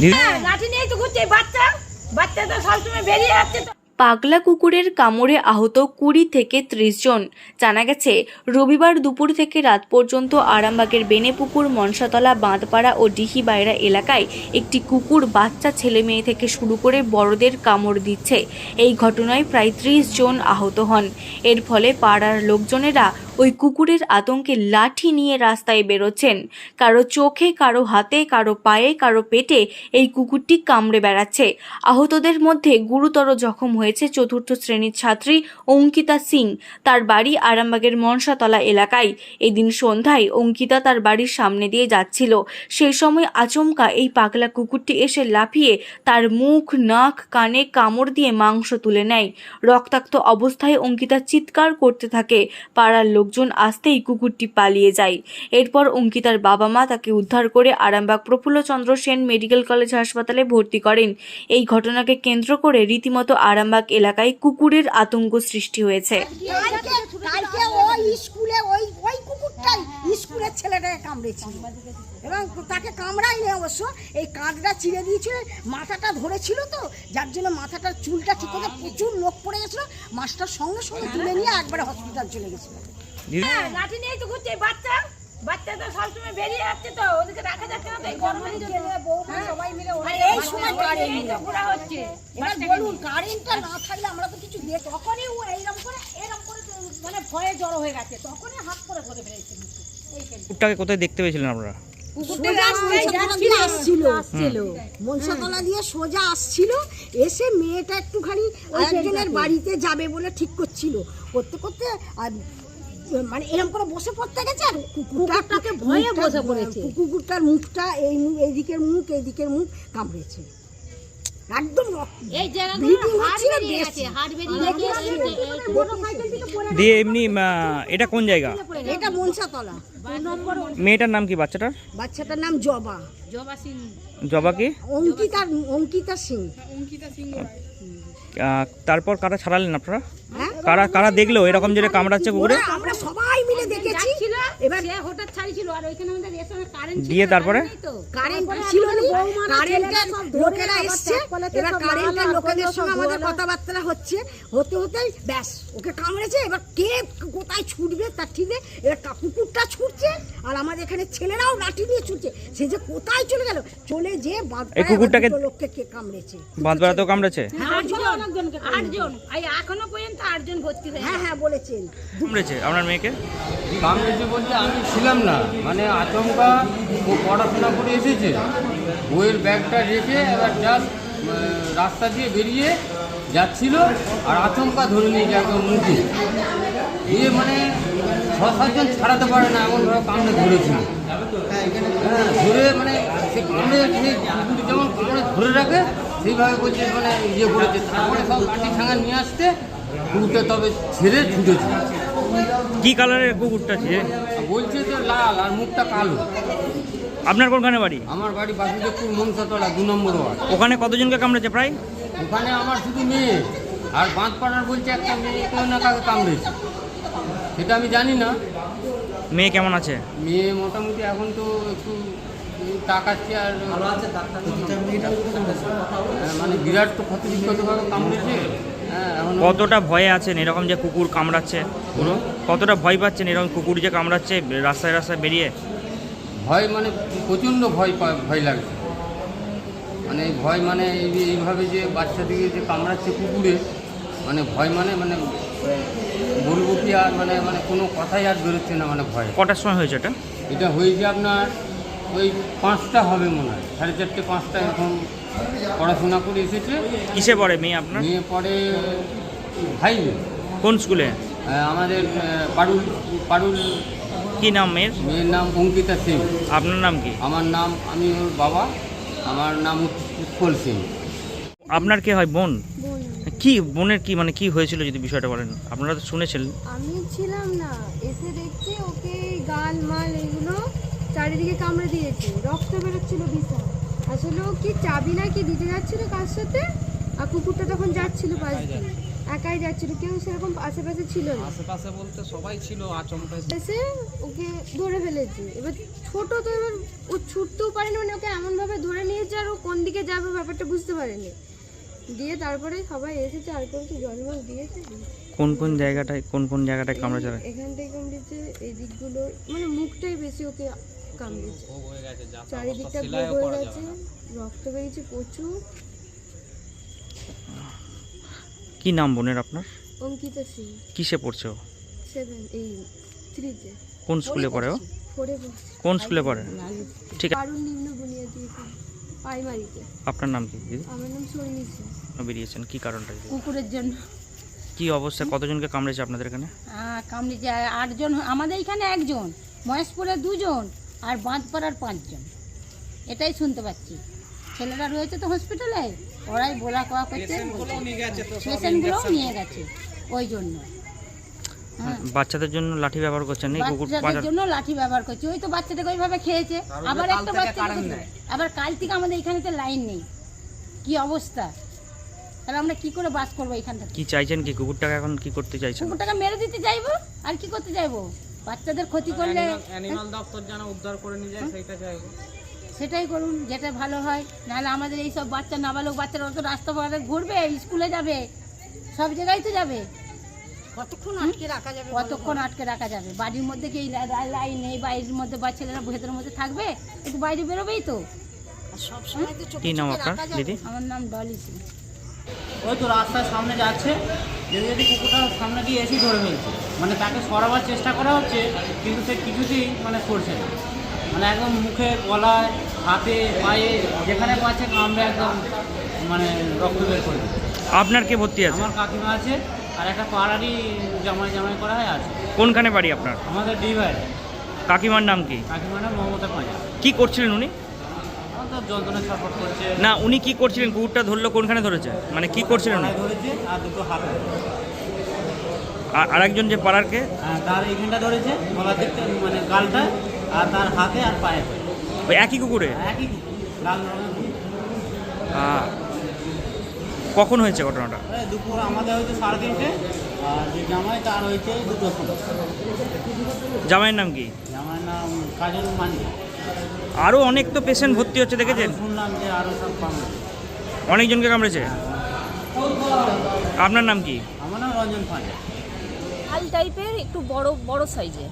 দিদি হ্যাঁ, নিয়েই তো ঘুরছে বাচ্চা বাচ্চা তো সবসময় বেরিয়ে যাচ্ছে তো। পাগলা কুকুরের কামড়ে আহত কুড়ি থেকে ত্রিশ জন। জানা গেছে, রবিবার দুপুর থেকে রাত পর্যন্ত আরামবাগের বেনেপুকুর, মনসাতলা, বাঁধপাড়া ও ডিহিবাইরা এলাকায় একটি কুকুর বাচ্চা ছেলে মেয়ে থেকে শুরু করে বড়দের কামড় দিচ্ছে। এই ঘটনায় প্রায় ত্রিশ জন আহত হন। এর ফলে পাড়ার লোকজনেরা ওই কুকুরের আতঙ্কে লাঠি নিয়ে রাস্তায় বেরোচ্ছেন। কারও চোখে, কারও হাতে, কারও পায়ে, কারও পেটে এই কুকুরটি কামড়ে বেড়াচ্ছে। আহতদের মধ্যে গুরুতর জখম হয়েছে চতুর্থ শ্রেণির ছাত্রী অঙ্কিতা সিং। তার বাড়ি আরামবাগের মনসাতলা এলাকায়। এদিন সন্ধ্যায় অঙ্কিতা তার বাড়ির সামনে দিয়ে যাচ্ছিল। সেই সময় আচমকা এই পাগলা কুকুরটি এসে লাফিয়ে তার মুখ, নাক, কানে কামড় দিয়ে মাংস তুলে নেয়। রক্তাক্ত অবস্থায় অঙ্কিতা চিৎকার করতে থাকে। পাড়ার লোকজন আসতেই কুকুরটি পালিয়ে যায়। এরপর অঙ্কিতার বাবা মা তাকে উদ্ধার করে আরামবাগ প্রফুল্লচন্দ্র সেন মেডিকেল কলেজ হাসপাতালে ভর্তি করেন। এই ঘটনাকে কেন্দ্র করে রীতিমতো আরামবাগ এলাকায় কুকুরের আতঙ্ক সৃষ্টি হয়েছে। কালকে কালকে ওই স্কুলে ওই ওই কুকুরটাই স্কুলের ছেলেটাকে কামড়েছিল। এবং তাকে কামড়ায়নি অবশ্য এই কাঁধটা চিড়ে দিয়েছিল মাথাটা ধরেছিল তো যার জন্য মাথাটার চুলটা ঠিক করে প্রচুর লোক পড়ে গেছিল। মাছটার সঙ্গে সঙ্গে তুলে নিয়ে একবারে হসপিটাল চলে গেছিল। হ্যাঁ, লাঠি নিয়েই তো বাচ্চা তো সবসময় বেরিয়ে যাচ্ছে তো ওদেরকে রাখা যাচ্ছে না তো এই গরমের জন্য সবাই মিলে এই সময় এই তো ঘোরা হচ্ছে। এবার বলুন কারেন্টটা না থাকলে আমরা তো কিছু দেখ তখনই ও এইরকম করে এরকম করে মানে ভয়ে জড়ো হয়ে গেছে। তখনই হাত করে ধরে ফেলেছে কুকুরটাকে কোথায় দেখতে পেয়েছিলেন আপনারা? দিয়ে দিয়ে সোজা আসছিল। এসে মেয়েটা একটুখানি আরেকজনের বাড়িতে যাবে বলে ঠিক করছিল। করতে করতে আর মানে এরকম করে বসে পড়তে গেছে আর কুকুরটাকে ভয়ে বসে পড়েছে। কুকুরটার মুখটা এই মুখ এইদিকের মুখ এইদিকের মুখ কামড়েছে। একদম এই দিয়ে এমনি এটা কোন জায়গা? এটা মনসাতলা। মেয়েটার নাম কি বাচ্চাটার? বাচ্চাটার নাম জবা। জবা সিং। জবা কি? অঙ্কিতা অঙ্কিতা সিং আহ, তারপর কারা ছাড়ালেন আপনারা? হ্যাঁ? কারা কারা দেখল? এরকম যেটা কামড়াচ্ছে কুকুরে এবার সে হঠাৎ ছাড়িছিল আর ওইখানে আমাদের রেশনের কারেন্ট দিয়ে তারপরে? তো। কারেন্ট ছিল নি কারেন্টের লোকেরা এসছে। এবার কারেন্টের লোকেদের সঙ্গে আমাদের কথাবার্তা হচ্ছে হতে হতে ব্যাস ওকে কামড়েছে। এবার কে কোথায় ছুটবে তার ঠিক এবার কুকুরটা ছুটছে আর আমাদের এখানে ছেলেরাও লাঠি নিয়ে ছুটছে। সে যে কোথায় চলে গেল? চলে যে এই কুকুরটাকে- লোককে কে কামড়েছে? বাঁধবেড়াতেও কামড়েছে? আটজন আটজন। এই এখনও পর্যন্ত আটজন ভর্তি হয়ে হ্যাঁ হ্যাঁ বলেছেন। কামড়েছে। আপনার মেয়েকে? কামড়েছে বলতে আমি ছিলাম না। মানে আচমকা ও পড়াশোনা করে এসেছে। বইয়ের ব্যাগটা রেখে এবার জাস্ট রাস্তা দিয়ে বেরিয়ে যাচ্ছিল আর আচমকা ধরে নিয়ে যায় একদম মুখে। দিয়ে মানে ছ সাতজন ছাড়াতে পারে না এমনভাবে কামড়ে ধরেছিল। হ্যাঁ ধরে মানে সে কামড়ে সে কুকুর যেমন কামড়ে ধরে রাখে সেইভাবে বলছে মানে ইয়ে করেছে। তারপরে সব কাটি ছাঙা নিয়ে আসতে কুকুরটা তবে ছেড়ে ছুটেছে। কি কালারের কুকুরটা আছে বলছে যে লাল আর মুখটা কালো। আপনার কোনখানে বাড়ি? আমার বাড়ি বাসুদেবপুর মনসাতলা দু নম্বর ওয়ার্ড। ওখানে কতজনকে কামড়েছে প্রায়? ওখানে আমার শুধু মেয়ে। আর বাঁধপাড়ার বলছে একটা মেয়ে কেউ না কাকে কামড়েছে। সেটা আমি জানি না। মেয়ে কেমন আছে? মেয়ে মোটামুটি এখন তো একটু টাকাচ্ছে আর হ্যাঁ, মানে বিরাট তো ক্ষতি কামড়েছে। কতটা ভয়ে আছেন এরকম যে কুকুর কামড়াচ্ছে? পুরো কতটা ভয় পাচ্ছেন এরকম কুকুর যে কামড়াচ্ছে রাস্তায় রাস্তায় বেরিয়ে? ভয় মানে প্রচণ্ড ভয় পা- ভয় লাগছে মানে ভয় মানে এইভাবে যে বাচ্চা দিকে যে কামড়াচ্ছে কুকুরে মানে ভয় মানে মানে বলব কি আর মানে মানে কোনো কথাই আর বেরোচ্ছে না মানে ভয়। কটার সময় হয়েছে এটা? এটা হয়েছে আপনার ওই পাঁচটা হবে মনে হয়। সাড়ে চারটে পাঁচটা এরকম পড়াশোনা করে এসেছে। কিসে পড়ে মেয়ে আপনার? মেয়ে পড়ে ভাইবে কোন স্কুলে? আমাদের পারুল পারুল। কি নাম মেয়ের? মেয়ের নাম অঙ্কিতা সিং আপনার নাম কি? আমার নাম আমি ওর বাবা আমার নাম উৎ- উৎপল সিং আপনার কে হয় বোন? কি বোনের কি মানে কি হয়েছিল যদি বিষয়টা বলেন? আপনারা তো শুনেছেন। আমি ছিলাম না এসে দেখছি ওকে গাল মাল এগুলো চারিদিকে কামড়ে দিয়েছে রক্ত বেরোচ্ছিল বিশাল। আসলে ও কি চাবি না কি দিতে যাচ্ছিল কার সাথে? আর কুকুরটা তখন যাচ্ছিল পাশ। দিয়ে একাই যাচ্ছিল কেউ সেরকম আশেপাশে ছিল না। আশেপাশে বলতে সবাই ছিল আচমকা এসে ওকে ধরে ফেলেছে। এবার ছোট তো এবার ও ছুটতেও পারেনি মানে ওকে এমনভাবে ধরে নিয়েছে আর ও কোন দিকে যাবে ব্যাপারটা বুঝতে পারেনি। দিয়ে তারপরে সবাই এসেছে আর কিছু জলমল দিয়েছে? কোন কোন জায়গাটায় কোন কোন জায়গাটায় কামড়া চালায় এখানটাই কামড়েছে এই দিকগুলো মানে মুখটাই বেশি ওকে কামড়েছে। চারিদিকটা ভোগ হয়ে গেছে রক্ত বেরিয়েছে প্রচুর। কি নাম বোনের আপনার? অঙ্কিতা সিং। কিসে পড়ছে ও? সেভেন এই থ্রিতে। কোন স্কুলে পড়ে ও? ফোরে কোন স্কুলে পড়ে? ঠিক আছে। কারণ নিম্ন বুনিয়াদি প্রাইমারিতে আপনার নাম কি দিদি? আমার নাম সৈনী সিং। বেরিয়েছেন কি কারণটা? কুকুরের জন্য। কি অবস্থা কতজনকে কামড়েছে আপনাদের এখানে? কামড়েছে আটজন আমাদের এখানে একজন মহেশপুরে দুজন আর বাঁধপাড়ার পাঁচজন। এটাই শুনতে পাচ্ছি। ছেলেরা রয়েছে তো হসপিটালে ওরাই বলা কওয়া করছে। পেশেন্টগুলোও নিয়ে গেছে ওই জন্য। হ্যাঁ। বাচ্চাদের জন্য লাঠি ব্যবহার করছেন এই কুকুর বাচ্চাদের জন্য লাঠি ব্যবহার করছে। ওই তো বাচ্চাটাকে ওইভাবে খেয়েছে। আবার একটা বাচ্চা আবার কাল থেকে আমাদের এখানে তো লাইন নেই। কি অবস্থা? তাহলে আমরা কি করে বাস করব এখানটা কি চাইছেন কি? কুকুরটাকে এখন কি করতে চাইছেন? কুকুরটাকে মেরে দিতে চাইব? আর কি করতে চাইব? বাচ্চাদের ক্ষতি করলে অ্যানিমাল দপ্তর যেন উদ্ধার করে নিয়ে যায় সেইটা চাইব সেটাই করুন যেটা ভালো হয়। নাহলে আমাদের এই সব বাচ্চা নাবালক বাচ্চারা অত রাস্তা পথে ঘুরবে স্কুলে যাবে সব জায়গায় তো যাবে। কতক্ষণ আটকে রাখা যাবে কতক্ষণ আটকে রাখা যাবে? বাড়ির মধ্যে কি লাইন নেই? বাড়ির মধ্যে বা ছেলেরা ভেতরের মধ্যে থাকবে? একটু বাইরে বেরোবেই তো। সব সময় তো চোখে রাখা যাবে। আমার নাম ডলি সিং ওই তো রাস্তার সামনে যাচ্ছে। যদি যদি কুকুরটা সামনে দিয়ে এসে ধরে ফেলছে। মানে তাকে সরাবার চেষ্টা করা হচ্ছে কিন্তু সে কিছুতেই মানে সরছে না। মানে একদম মুখে গলায় হাতে পায়ে যেখানে পাচ্ছে কামড়ে একদম মানে রক্ত বের করে আপনার কে ভর্তি আছে? আমার কাকিমা আছে আর একটা পাড়ারই জামাই জামাই করা হয় আছে। কোনখানে বাড়ি আপনার? আমাদের ডিভাইড কাকিমার নাম কি? কাকিমাটা মমতা পাঁজা। কি করছিলেন উনি আমার তো যন্ত্রণা ছটফট করছে না উনি কি করছিলেন? কুকুরটা ধরলো কোনখানে ধরেছে? মানে কি করছিলেন আর দুটো হাতে আর আরেকজন যে পাড়ারকে আর তার এইখানটা ধরেছে দিকটা মানে গালটা আর তার হাতে আর পায়ে ওই একই কুকুরে? একই লাল কখন হয়েছে ঘটনাটা? দুপুর আমাদের হয়েছে সাড়ে তিনটে আর যে জামাই তার হয়েছে দুটো জামাইয়ের নাম কি? জামাইয়ের নাম কাজল মান্ডি। আরও অনেক তো পেশেন্ট ভর্তি হচ্ছে দেখেছেন? অনেকজনকে কামড়েছে? আপনার নাম কি? আমার নাম রঞ্জন পাঁজা আল টাইপের একটু বড় বড় সাইজের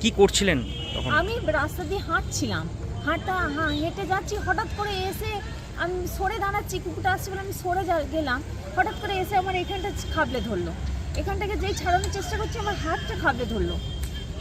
কি করছিলেন তখন? আমি রাস্তা দিয়ে হাঁটছিলাম। হাঁটা হ্যাঁ হেঁটে যাচ্ছি হঠাৎ করে এসে আমি সরে দাঁড়াচ্ছি কুকুরটা আসছে বলে আমি সরে যা- গেলাম। হঠাৎ করে এসে আমার এখানটা খাবলে ধরলো। এখান থেকে যেই ছাড়ানোর চেষ্টা করছি আমার হাতটা খাবলে ধরলো।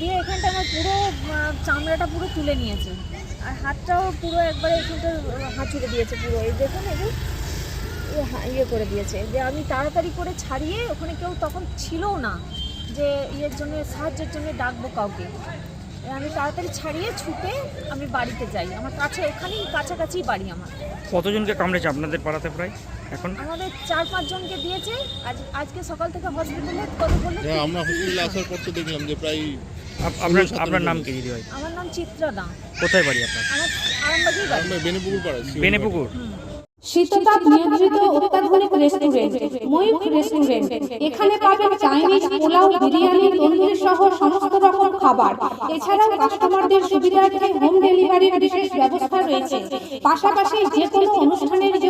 দিয়ে এখানটা আমার পুরো চামড়াটা পুরো তুলে নিয়েছে। আর হাতটাও পুরো একবারে এখানটা হাঁচুড়ে দিয়েছে পুরো। এই দেখুন এই ইয়ে করে দিয়েছে। যে আমি তাড়াতাড়ি করে ছাড়িয়ে ওখানে কেউ তখন ছিলও না যে ইয়ের জন্য সাহায্যের জন্য ডাকবো কাউকে। আমি তাড়াতাড়ি ছাড়িয়ে ছুটে আমি বাড়িতে যাই। আমার কাছে এখানেই কাছাকাছি বাড়ি আমার। কতজনকে কামড়েছে আপনাদের পাড়াতে প্রায় এখন? আমাদের চার পাঁচ জনকে দিয়েছে। আজ আজকে সকাল থেকে হসপিটালে কত বললে আমরা হসপিটালে আসার পর তো দেখলাম যে প্রায় আপনার আপনার নাম কি দিদি ভাই? আমার নাম চিত্রা কোথায় বাড়ি আপনার? আমার আরামবাগেই বাড়ি। বেনেপুকুর পাড়া বেনেপুকুর। শীততাপ নিয়ন্ত্রিত অত্যাধুনিক রেস্টুরেন্ট ময়ূখ রেস্টুরেন্ট। এখানে পাবেন চাইনিজ পোলাও বিরিয়ানি তন্দুরি সহ সমস্ত রকম খাবার। এছাড়াও কাস্টমারদের সুবিধার্থে হোম ডেলিভারির বিশেষ ব্যবস্থা রয়েছে। পাশাপাশি যে কোনো অনুষ্ঠানের জন্য